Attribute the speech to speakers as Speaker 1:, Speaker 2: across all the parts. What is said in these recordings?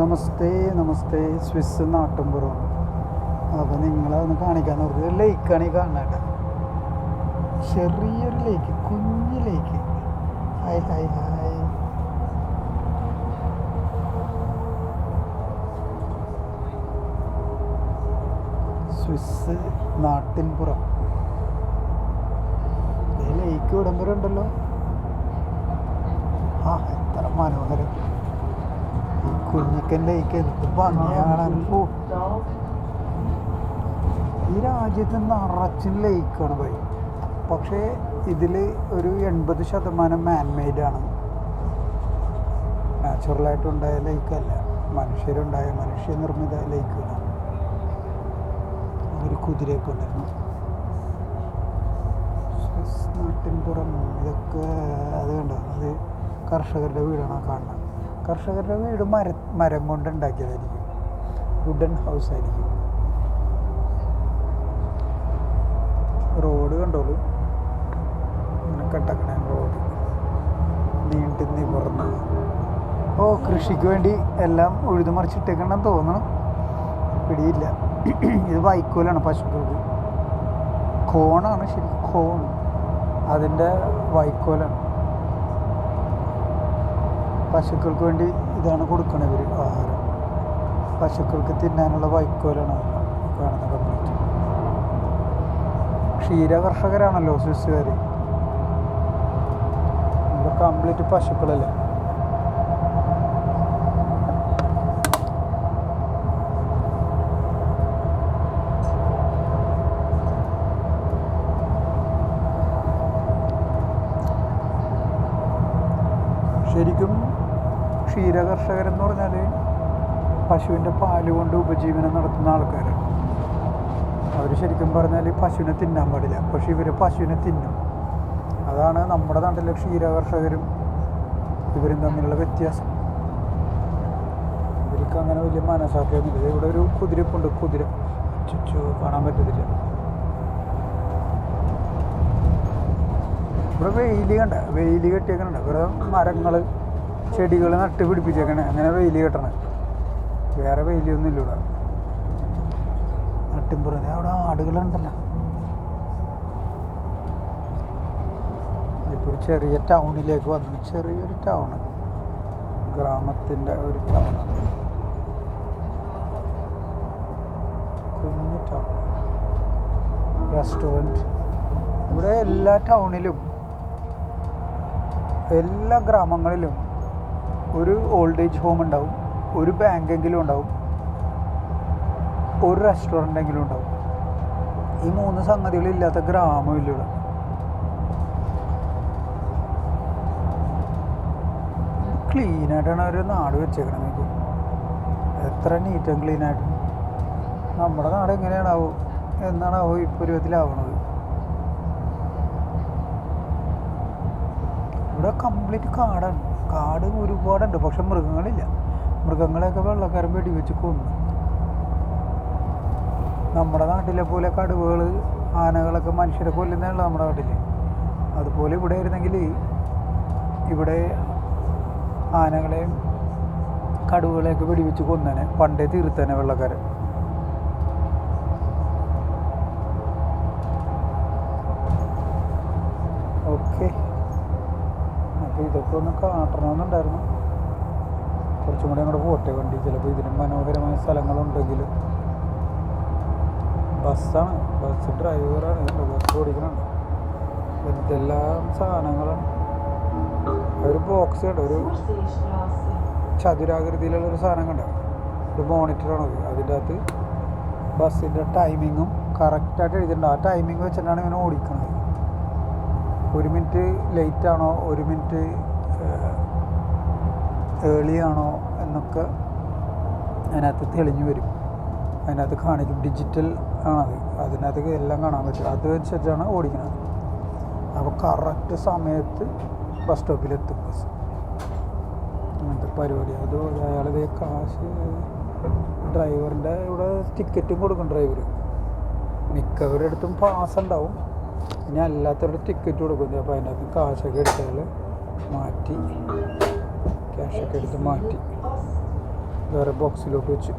Speaker 1: നമസ്തേ നമസ്തേ Swiss നാട്ടുംപുറം അപ്പോൾ നിങ്ങളെ കാണിക്കാൻ ഓർത്ത് ലേക്കാണ് ഈ കാണുന്നത് ചെറിയൊരു ലേക്ക് കുഞ്ഞു lake hi hi hi. Swiss നാട്ടിൻപുറം ലേക്ക് വിടുമ്പോഴുണ്ടല്ലോ ആ എത്ര മനോഹരം. ഈ കുഞ്ഞിക്കൻ ലേക്ക് എന്ത് ഭംഗിയാണ് ഈ രാജ്യത്ത് നിറച്ചും ലേക്കാണ് പോയി. പക്ഷേ ഇതിൽ ഒരു എൺപത് ശതമാനം മാൻമെയ്ഡാണ് നാച്ചുറലായിട്ടുണ്ടായ ലേക്കല്ല മനുഷ്യരുണ്ടായ മനുഷ്യനിർമ്മിത ലേക്കുകളാണ് ഒരു കുതിരയൊക്കെ ഉണ്ടായിരുന്നു. നാട്ടിൻ നാട്ടിൻപുറം ഇതൊക്കെ അത് കണ്ടോ? അത് കർഷകരുടെ വീടാണ് കാണുന്നത്. കർഷകരുടെ വീട് മര മരം കൊണ്ട് ഉണ്ടാക്കിയതായിരിക്കും. വുഡൻ ഹൗസ് ആയിരിക്കും. റോഡ് കണ്ടോളൂ ഇങ്ങനെ കട്ടക്കണ റോഡ്. നീ നിവർന്ന്. ഓ കൃഷിക്ക് വേണ്ടി എല്ലാം ഉഴുതുമറിച്ചിട്ടേക്കണം തോന്നണം. പിടിയില്ല. ഇത് വൈക്കോലാണ് പശുക്കൾക്ക്. കോണാണ് ശരി കോൺ. അതിന്റെ വൈക്കോലാണ്. പശുക്കൾക്ക് വേണ്ടി ഇതാണ് കൊടുക്കണത് ഇവർ ആഹാരം. പശുക്കൾക്ക് തിന്നാനുള്ള വൈക്കോലാണ് കാണുന്ന കംപ്ലീറ്റ് ക്ഷീര കർഷകരാണല്ലോ സ്വിസ്സുകാർ കംപ്ലീറ്റ് പശുക്കളല്ലേ ശരിക്കും ക്ഷീര കർഷകരെന്ന് പറഞ്ഞാൽ പശുവിന്റെ പാൽ കൊണ്ട് ഉപജീവനം നടത്തുന്ന ആൾക്കാരാണ്. അവർ ശരിക്കും പറഞ്ഞാൽ പശുവിനെ തിന്നാൻ പാടില്ല. പക്ഷെ ഇവർ പശുവിനെ തിന്നും. അതാണ് നമ്മുടെ നാട്ടിലെ ക്ഷീര കർഷകരും ഇവരും തമ്മിലുള്ള വ്യത്യാസം. ഇവർക്ക് അങ്ങനെ വലിയ മനസ്സാക്കിയൊന്നുമില്ല ഇവിടെ ഒരു കുതിരപ്പുണ്ട്. കുതിര. ചുച്ചു കാണാൻ പറ്റത്തില്ല. ഇവിടെ വെയിൽ കണ്ട വെയിൽ കെട്ടിയൊക്കെ ഉണ്ട് ഇവിടെ മരങ്ങൾ ചെടികൾ നട്ട് പിടിപ്പിച്ചേക്കണേ അങ്ങനെ വെയിൽ കെട്ടണേ. വേറെ വെയിലൊന്നും ഇല്ല ഇവിടെ നട്ടിൻപുറം അവിടെ ആടുകളുണ്ടല്ലോ. ഇപ്പോൾ ചെറിയ ടൗണിലേക്ക് വന്നു. ചെറിയൊരു ടൗൺ ഗ്രാമത്തിന്റെ ഒരു ടൗൺ കുഞ്ഞു ടൗൺ. റെസ്റ്റോറന്റ്. ഇവിടെ എല്ലാ ടൗണിലും എല്ലാ ഗ്രാമങ്ങളിലും ഒരു ഓൾഡ് ഏജ് ഹോം ഉണ്ടാവും ഒരു ബാങ്കെങ്കിലും ഉണ്ടാവും ഒരു റെസ്റ്റോറന്റ് എങ്കിലും ഉണ്ടാവും. ഈ മൂന്ന് സംഗതികളില്ലാത്ത ഗ്രാമമില്ല ഇവിടെ. ക്ലീനായിട്ടാണ് അവർ നാട് വെച്ചേക്കണം ഇപ്പോൾ എത്ര നീറ്റ് ആൻഡ് ക്ലീൻ ആയിട്ട്. നമ്മുടെ നാട് എങ്ങനെയാണാവോ എന്നാണാവോ ഇപ്പോൾ ഒരു വിധത്തിലാവണത്. ഇവിടെ കംപ്ലീറ്റ് കാടാണ്. കാട് ഒരുപാടുണ്ട് പക്ഷെ മൃഗങ്ങളില്ല. മൃഗങ്ങളെയൊക്കെ വെള്ളക്കാരൻ വെടിവെച്ച് കൊന്നു. നമ്മുടെ നാട്ടിലെ പോലെ കടുവകൾ ആനകളൊക്കെ മനുഷ്യരെ കൊല്ലുന്നതല്ല നമ്മുടെ നാട്ടിൽ അതുപോലെ ഇവിടെ ആയിരുന്നെങ്കിൽ ഇവിടെ ആനകളെയും കടുവകളെയൊക്കെ വെടിവെച്ച് കൊന്നനെ പണ്ടേ തീർത്തനെ വെള്ളക്കാരൻ ഓക്കെ അപ്പോൾ ഇതൊക്കെ ഒന്ന് കാട്ടണമെന്നുണ്ടായിരുന്നു കുറച്ചും കൂടി അങ്ങോട്ട് പോട്ടെ വണ്ടി. ചിലപ്പോൾ ഇതിനും മനോഹരമായ സ്ഥലങ്ങളുണ്ടെങ്കിൽ. ബസ്സാണ്. ബസ് ഡ്രൈവറാണ്. ബസ് ഓടിക്കുന്നുണ്ട് എന്തെല്ലാം സാധനങ്ങളാണ്. ഒരു ബോക്സ് ഉണ്ട്. ഒരു ചതുരാകൃതിയിലുള്ള ഒരു സാധനം കണ്ട ഒരു മോണിറ്ററാണ് അത്. അതിന്റെ അകത്ത് ബസ്സിന്റെ ടൈമിങ്ങും കറക്റ്റായിട്ട് എഴുതിയിട്ടുണ്ട്. ആ ടൈമിംഗ് വെച്ചിട്ടാണ് ഇങ്ങനെ ഓടിക്കുന്നത് ഒരു മിനിറ്റ് ലേറ്റ് ആണോ? ഒരു മിനിറ്റ് ഏർലി ആണോ എന്നൊക്കെ അതിനകത്ത് തെളിഞ്ഞു വരും. അതിനകത്ത് കാണിക്കും. ഡിജിറ്റൽ ആണത്. അതിനകത്ത് എല്ലാം കാണാൻ പറ്റും. അത് വെച്ചിട്ടാണ് ഓടിക്കുന്നത്. അപ്പോൾ കറക്റ്റ് സമയത്ത് ബസ് സ്റ്റോപ്പിലെത്തും ബസ് അങ്ങനത്തെ പരിപാടി. അത് അയാളത് കാശ് ഡ്രൈവറിന്റെ ഇവിടെ ടിക്കറ്റും കൊടുക്കും ഡ്രൈവർ മിക്കവരുടെ അടുത്തും പാസ് ഉണ്ടാവും. ഇനി അല്ലാത്തവരുടെ ടിക്കറ്റ് കൊടുക്കും. അപ്പോൾ അതിനകത്ത് കാശൊക്കെ എടുത്താൽ മാറ്റി ക്യാഷൊക്കെ എടുത്ത് മാറ്റി. വേറെ ബോക്സിലോട്ട് വെച്ചു.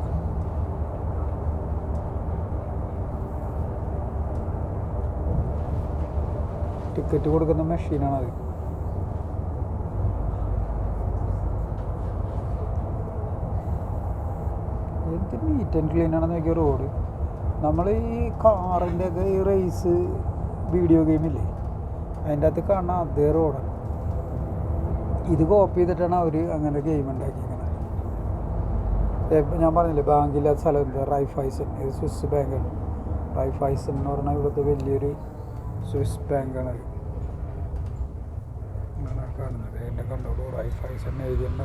Speaker 1: ടിക്കറ്റ് കൊടുക്കുന്ന മെഷീനാണത് എന്ത് നീറ്റ് ആൻഡ് ക്ലീൻ ആണെന്ന് നോക്കിയ റോഡ്. നമ്മൾ ഈ കാറിന്റെ ഒക്കെ ഈ റേസ് വീഡിയോ ഗെയിമില്ലേ അതിന്റെ അകത്ത് കാണുന്ന അതേ റോഡാണ്. ഇത് കോപ്പി ചെയ്തിട്ടാണ് അവർ അങ്ങനെ ഗെയിം ഉണ്ടാക്കിയിരിക്കുന്നത്. ഞാൻ പറഞ്ഞില്ലേ ബാങ്കില്ലാത്ത സ്ഥലം എന്താ? റൈഫൈസൺ ഇത് സ്വിസ് ബാങ്കാണ് റൈഫൈസൺ എന്ന് പറഞ്ഞാൽ ഇവിടുത്തെ വലിയൊരു സ്വിസ് ബാങ്കാണ് അത്. ഇങ്ങനെ കാണുന്നത്.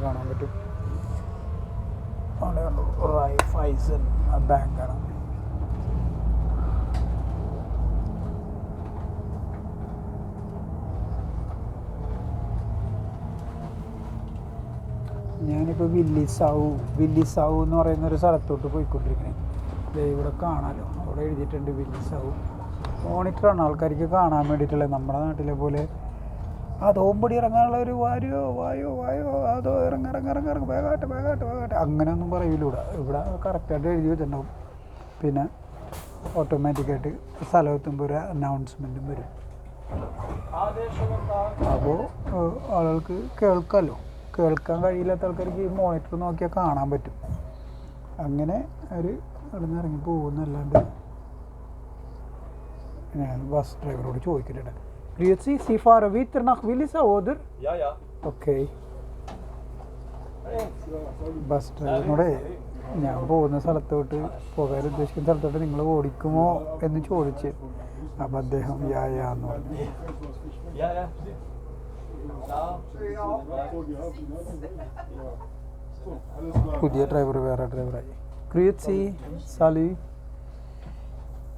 Speaker 1: കാണാൻ പറ്റും. ബാങ്കാണ് ഞാനിപ്പോൾ വില്ലിസാവു വില്ലിസാവു എന്ന് പറയുന്ന ഒരു സ്ഥലത്തോട്ട് പോയിക്കൊണ്ടിരിക്കുന്നത് ദേ ഇവിടെ കാണാമല്ലോ അവിടെ എഴുതിയിട്ടുണ്ട് വില്ലിസാവു മോണിറ്ററാണ് ആൾക്കാർക്ക് കാണാൻ വേണ്ടിയിട്ടുള്ളത്. നമ്മുടെ നാട്ടിലെ പോലെ. ആ തോമ്പടി ഇറങ്ങാനുള്ള ഒരു വായോ വായോ വായോ അതോ ഇറങ്ങ ഇറങ്ങ ഇറങ്ങ ഇറങ്ങ. വേഗാട്ട് വേഗാട്ട് വേഗാട്ട് അങ്ങനെയൊന്നും പറയില്ല ഇവിടെ. ഇവിടെ കറക്റ്റായിട്ട് എഴുതി വെച്ചിട്ടുണ്ടാവും. പിന്നെ ഓട്ടോമാറ്റിക്കായിട്ട് സ്ഥലം എത്തുമ്പോൾ ഒരു അനൗൺസ്മെന്റും വരും. അപ്പോൾ ആളുകൾക്ക് കേൾക്കാമല്ലോ കേൾക്കാൻ കഴിയില്ലാത്ത ആൾക്കാർക്ക് ഈ മോണിറ്റർ നോക്കിയാൽ കാണാൻ പറ്റും അങ്ങനെ അവർ അവിടെ നിന്ന് ഇറങ്ങി പോകുന്നല്ലാണ്ട് ഞാൻ ബസ് ഡ്രൈവറോട് ചോദിക്കുന്നുണ്ട് Grüezi, Sie fahren weiter nach Willisau, oder?
Speaker 2: Ja, ja.
Speaker 1: Okay. Bus ഡ്രൈവറിനോട് ഞാൻ പോകുന്ന സ്ഥലത്തോട്ട് പോകാൻ ഉദ്ദേശിക്കുന്ന സ്ഥലത്തോട്ട് നിങ്ങൾ ഓടിക്കുമോ എന്ന് ചോദിച്ച് അപ്പം അദ്ദേഹം യാ യാ എന്ന് പറഞ്ഞു. പുതിയ ഡ്രൈവർ വേറെ ഡ്രൈവറായി ക്രിയച്ചി സാലി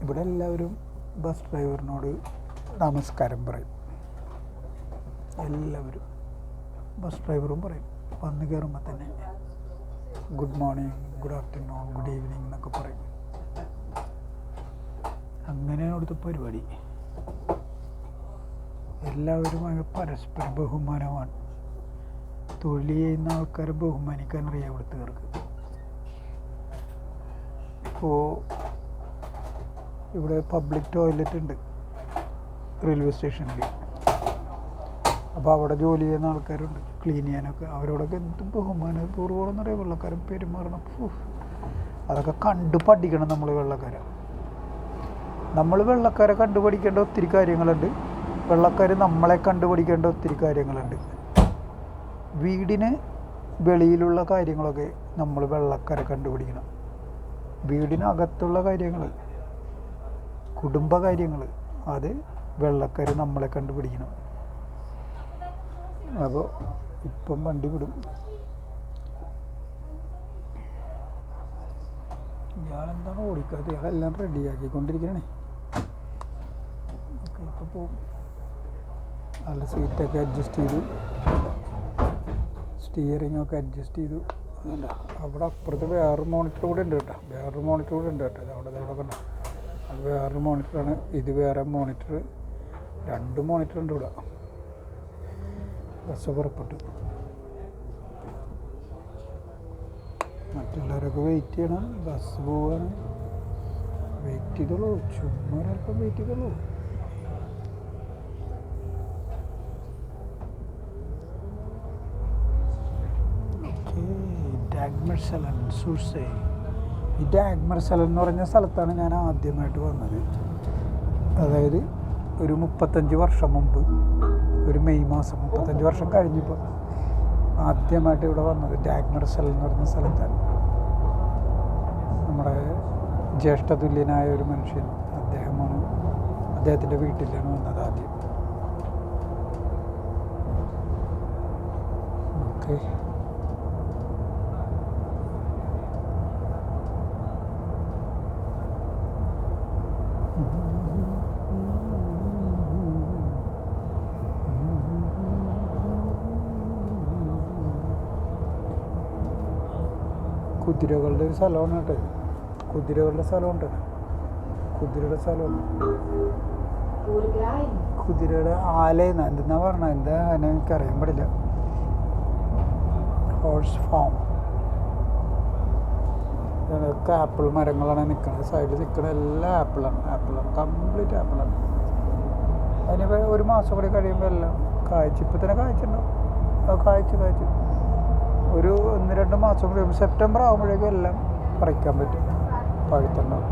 Speaker 1: ഇവിടെ എല്ലാവരും ബസ് ഡ്രൈവറിനോട് നമസ്കാരം പറയും. എല്ലാവരും ബസ് ഡ്രൈവറും പറയും. വന്ന് കയറുമ്പോൾ തന്നെ good morning good afternoon good evening എന്നൊക്കെ പറയും. അങ്ങനെയാണ് അവിടുത്തെ പരിപാടി. എല്ലാവരും അങ്ങ് പരസ്പര ബഹുമാനമാണ്. തൊഴിൽ ചെയ്യുന്ന ആൾക്കാരെ ബഹുമാനിക്കാൻ അറിയാം ഇവിടുത്തെ പേർക്ക് ഇപ്പോൾ ഇവിടെ പബ്ലിക് ടോയ്ലറ്റ് ഉണ്ട് റെയിൽവേ സ്റ്റേഷനിൽ അപ്പോൾ അവിടെ ജോലി ചെയ്യുന്ന ആൾക്കാരുണ്ട് ക്ലീൻ ചെയ്യാനൊക്കെ. അവരോടൊക്കെ എന്ത് ബഹുമാനപൂർവം എന്ന് പറയുക വെള്ളക്കാരൻ പെരുമാറണം. അതൊക്കെ കണ്ടു പഠിക്കണം നമ്മൾ വെള്ളക്കാരെ. നമ്മൾ വെള്ളക്കാരെ കണ്ടുപഠിക്കേണ്ട ഒത്തിരി കാര്യങ്ങളുണ്ട്. വെള്ളക്കാർ നമ്മളെ കണ്ടുപിടിക്കേണ്ട ഒത്തിരി കാര്യങ്ങളുണ്ട്. വീടിന് വെളിയിലുള്ള കാര്യങ്ങളൊക്കെ നമ്മൾ വെള്ളക്കാരെ കണ്ടുപിടിക്കണം. വീടിനകത്തുള്ള കാര്യങ്ങൾ കുടുംബ കാര്യങ്ങൾ അത് വെള്ളക്കാർ നമ്മളെ കണ്ടുപിടിക്കണം. അപ്പോൾ ഇപ്പം വണ്ടി വിടും. ഇയാളെന്താണ് ഓടിക്കാത്തത്? ഇയാളെല്ലാം റെഡിയാക്കിക്കൊണ്ടിരിക്കണേ ഓക്കെ ഇപ്പോൾ പോകും നല്ല സീറ്റൊക്കെ അഡ്ജസ്റ്റ് ചെയ്തു. സ്റ്റിയറിംഗ് ഒക്കെ അഡ്ജസ്റ്റ് ചെയ്തു. അവിടെ അപ്പുറത്ത് വേറൊരു മോണിറ്റർ കൂടെ ഉണ്ട് കേട്ടോ. വേറൊരു മോണിറ്റർ കൂടെ ഉണ്ട് കേട്ടോ. അവിടെ അവിടെ കണ്ടോ? അത് വേറൊരു മോണിറ്ററാണ് ഇത് വേറെ മോണിറ്റർ രണ്ട് മോണിറ്റർ ഉണ്ട് ഇവിടെ. ബസ് പുറപ്പെട്ടു. മറ്റുള്ളവരൊക്കെ വെയിറ്റ് ചെയ്യണം. ബസ് പോവാണ്. വെയിറ്റ് ചെയ്തോളൂ. ചുമ്മാ ഒരല്പം വെയിറ്റ് ചെയ്തോളൂ ഓക്കേ, ഡാഗ്മർസലൻ സൂസേ ഈ ഡാഗ്മർസലൻ എന്ന് പറഞ്ഞ സ്ഥലത്താണ് ഞാൻ ആദ്യമായിട്ട് വന്നത്. അതായത് ഒരു മുപ്പത്തഞ്ച് വർഷം മുമ്പ് ഒരു മെയ് മാസം മുപ്പത്തഞ്ച് വർഷം കഴിഞ്ഞപ്പോൾ ആദ്യമായിട്ട് ഇവിടെ വന്നത് ഡാഗ്മർസൽ എന്ന് പറഞ്ഞ സ്ഥലത്താണ്. നമ്മുടെ ജ്യേഷ്ഠതുല്യനായ ഒരു മനുഷ്യൻ അദ്ദേഹമാണ് അദ്ദേഹത്തിന്റെ വീട്ടിലാണ് വന്നത് ആദ്യം. ഓക്കെ. കുതിരകളുടെ ഒരു സ്ഥലമാണ് കേട്ടോ. കുതിരകളുടെ സ്ഥലമുണ്ട് കുതിരയുടെ
Speaker 3: സ്ഥലമാണ്.
Speaker 1: കുതിരയുടെ ആലയെന്ന്? എന്തെന്നാ പറഞ്ഞ? എന്താ അതിനെ എനിക്ക് അറിയാൻ പാടില്ല. ഹോഴ്സ് ഫാം ഇതൊക്കെ ആപ്പിൾ മരങ്ങളാണ് നിൽക്കുന്നത് സൈഡിൽ നിൽക്കുന്ന എല്ലാം ആപ്പിളാണ്. ആപ്പിളാണ്. കംപ്ലീറ്റ് ആപ്പിളാണ്. അതിനിപ്പോൾ ഒരു മാസം കൂടി കഴിയുമ്പോൾ എല്ലാം കാഴ്ച ഇപ്പം തന്നെ കാഴ്ച ഉണ്ടാവും കാഴ്ച കായ്ച്ച്. ഒരു ഒന്ന് രണ്ട് മാസം കൂടി സെപ്റ്റംബർ ആകുമ്പോഴേക്കും എല്ലാം പറിക്കാൻ പറ്റും. പഴുത്തുണ്ടാവും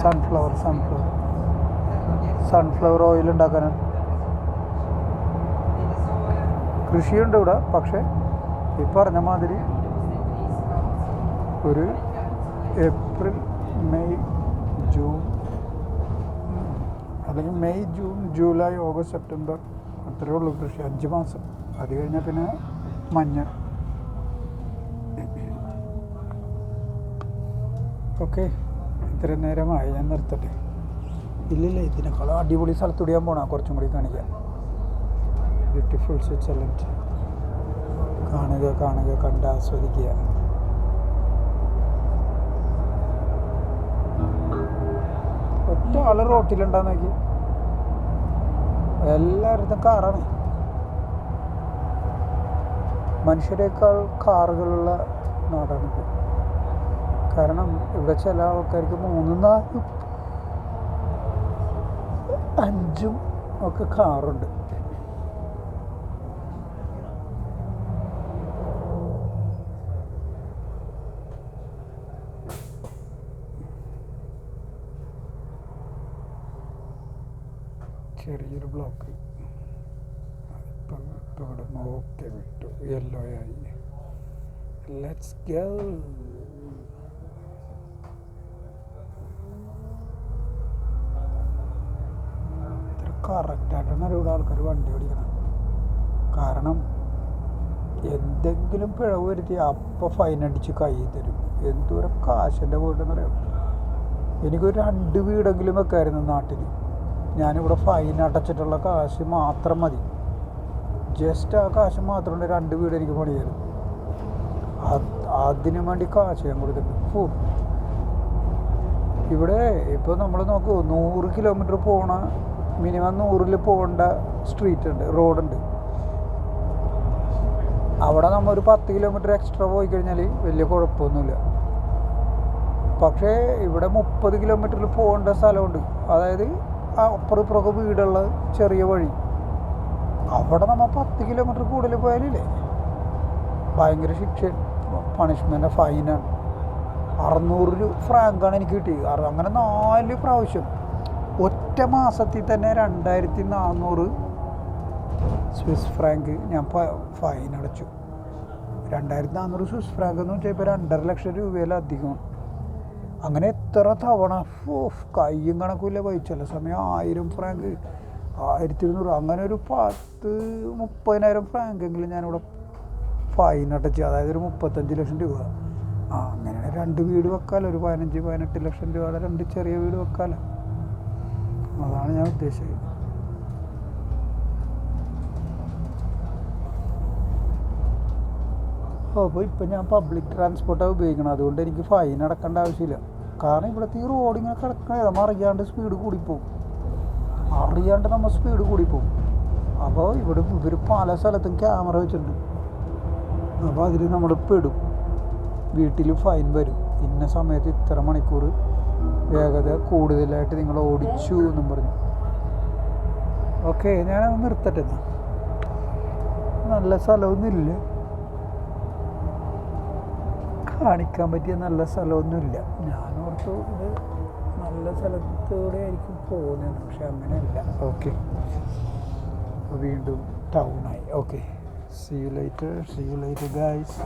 Speaker 1: സൺഫ്ലവർ സൺഫ്ലവർ സൺഫ്ലവർ ഓയിൽ ഉണ്ടാക്കാൻ കൃഷിയുണ്ട് ഇവിടെ പക്ഷേ ഈ പറഞ്ഞ മാതിരി ഒരു ഏപ്രിൽ മെയ് ജൂൺ അല്ലെങ്കിൽ May June July August September അത്രയേ ഉള്ളൂ കൃഷി. അഞ്ച് മാസം. അത് കഴിഞ്ഞാൽ പിന്നെ മഞ്ഞ. ഓക്കെ. ഇത്രയും നേരമായി. ഞാൻ നിർത്തട്ടെ. ഇല്ലില്ല ഇതിനേക്കാളും അടിപൊളി സ്ഥലത്തൂടെ ഞാൻ പോകണം കുറച്ചും കൂടി കാണിക്കാം. ബ്യൂട്ടിഫുൾ സ്വിറ്റ്സർലൻഡ് കാണുക കാണുക കണ്ട് ആസ്വദിക്കുക. ഒറ്റ ആൾ റോട്ടിലുണ്ടാന്ന് നോക്കി. എല്ലായിടത്തും കാറാണ്. മനുഷ്യരെക്കാൾ കാറുകളുള്ള നാടാണിത് കാരണം ഇവിടെ ചില ആൾക്കാർക്ക് മൂന്നും നാലും അഞ്ചും ഒക്കെ കാറുണ്ട്. ചെറിയൊരു ബ്ലോക്ക് ഇപ്പം ഇപ്പം ഇവിടെ ഓക്കെ വിട്ടു. യെല്ലോ ആയി. ലെറ്റ്സ് ഗോ കറക്റ്റായിട്ടാണ് ഇവിടെ ആൾക്കാർ വണ്ടി ഓടിക്കണം. കാരണം എന്തെങ്കിലും പിഴവ് വരുത്തി അപ്പം ഫൈൻ അടിച്ച് കൈ തരും. എന്തോരം കാശിന്റെ വീടെന്നറിയാം എനിക്കൊരു രണ്ട് വീടെങ്കിലും വെക്കായിരുന്നു നാട്ടിൽ ഞാനിവിടെ ഫൈൻ അടച്ചിട്ടുള്ള കാശ് മാത്രം മതി. ജസ്റ്റ് ആ കാശ് മാത്രം കൊണ്ട് രണ്ട് വീട് എനിക്ക് പണി തരും അതിനു വേണ്ടി കാശ് ഞാൻ കൊടുത്തിട്ടുണ്ട്. ഇവിടെ ഇപ്പോൾ നമ്മൾ നോക്കൂ നൂറ് കിലോമീറ്റർ പോണ മിനിമം നൂറിൽ പോകേണ്ട സ്ട്രീറ്റ് ഉണ്ട് റോഡുണ്ട് അവിടെ നമ്മൾ ഒരു പത്ത് കിലോമീറ്റർ എക്സ്ട്രാ പോയി കഴിഞ്ഞാൽ വലിയ കുഴപ്പമൊന്നുമില്ല. പക്ഷേ ഇവിടെ മുപ്പത് കിലോമീറ്ററിൽ പോകേണ്ട സ്ഥലമുണ്ട്. അതായത് ആ അപ്പുറം ഇപ്പുറമൊക്കെ വീടുള്ള ചെറിയ വഴി. അവിടെ നമ്മൾ പത്ത് കിലോമീറ്റർ കൂടുതൽ പോയാലില്ലേ? ഭയങ്കര ശിക്ഷ. പണിഷ്മെന്റ് ഫൈനാണ് അറുന്നൂറ് രൂപ ഫ്രാങ്കാണ് എനിക്ക് കിട്ടിയത്. അങ്ങനെ നാല് പ്രാവശ്യം. ഒറ്റ മാസത്തിൽ തന്നെ രണ്ടായിരത്തി നാന്നൂറ് സ്വിസ് ഫ്രാങ്ക് ഞാൻ ഫൈൻ അടച്ചു. രണ്ടായിരത്തി നാന്നൂറ് സ്വിസ് ഫ്രാങ്ക് എന്ന് വെച്ചാൽ ഇപ്പോൾ രണ്ടര ലക്ഷം രൂപയിലധികമാണ് അങ്ങനെ എത്ര തവണ? കയ്യും കണക്കില്ല പോയി. ചില സമയം ആയിരം ഫ്രാങ്ക് ആയിരത്തി ഇരുന്നൂറ് അങ്ങനെ ഒരു പത്ത് മുപ്പതിനായിരം ഫ്രാങ്കെങ്കിലും ഞാനിവിടെ ഫൈൻ അടച്ച്. അതായത് ഒരു മുപ്പത്തഞ്ച് ലക്ഷം രൂപ. ആ അങ്ങനെ രണ്ട് വീട് വെക്കാലോ. ഒരു പതിനഞ്ച് പതിനെട്ട് ലക്ഷം രൂപയുടെ രണ്ട് ചെറിയ വീട് വെക്കാലോ. അതാണ് ഞാൻ ഉദ്ദേശിച്ചത്. അപ്പോൾ ഇപ്പം ഞാൻ പബ്ലിക് ട്രാൻസ്പോർട്ടാണ് ഉപയോഗിക്കണം അതുകൊണ്ട് എനിക്ക് ഫൈൻ അടക്കേണ്ട ആവശ്യമില്ല. കാരണം ഇവിടുത്തെ ഈ റോഡ് ഇങ്ങനെ കിടക്കണേ നമ്മൾ അറിയാണ്ട് സ്പീഡ് കൂടിപ്പോവും. അറിയാണ്ട് നമ്മൾ സ്പീഡ് കൂടിപ്പോവും. അപ്പോൾ ഇവിടെ ഇവർ പല സ്ഥലത്തും ക്യാമറ വെച്ചിട്ടുണ്ട്. അപ്പോൾ അതിൽ നമ്മൾ പെടും. വീട്ടിൽ ഫൈൻ വരും. ഇന്ന സമയത്ത് ഇത്ര മണിക്കൂർ വേഗത കൂടുതലായിട്ട് നിങ്ങൾ ഓടിച്ചു എന്നും പറഞ്ഞു. ഓക്കെ ഞാനത് നിർത്തട്ടെ. നല്ല സ്ഥലമൊന്നുമില്ല. കാണിക്കാൻ പറ്റിയ നല്ല സ്ഥലമൊന്നുമില്ല. ഞാൻ ഓർത്തു ഇത് നല്ല സ്ഥലത്തൂടെ ആയിരിക്കും പോകുന്നത് പക്ഷെ അങ്ങനെയല്ല. ഓക്കെ വീണ്ടും ടൗണായി okay see you later see you later guys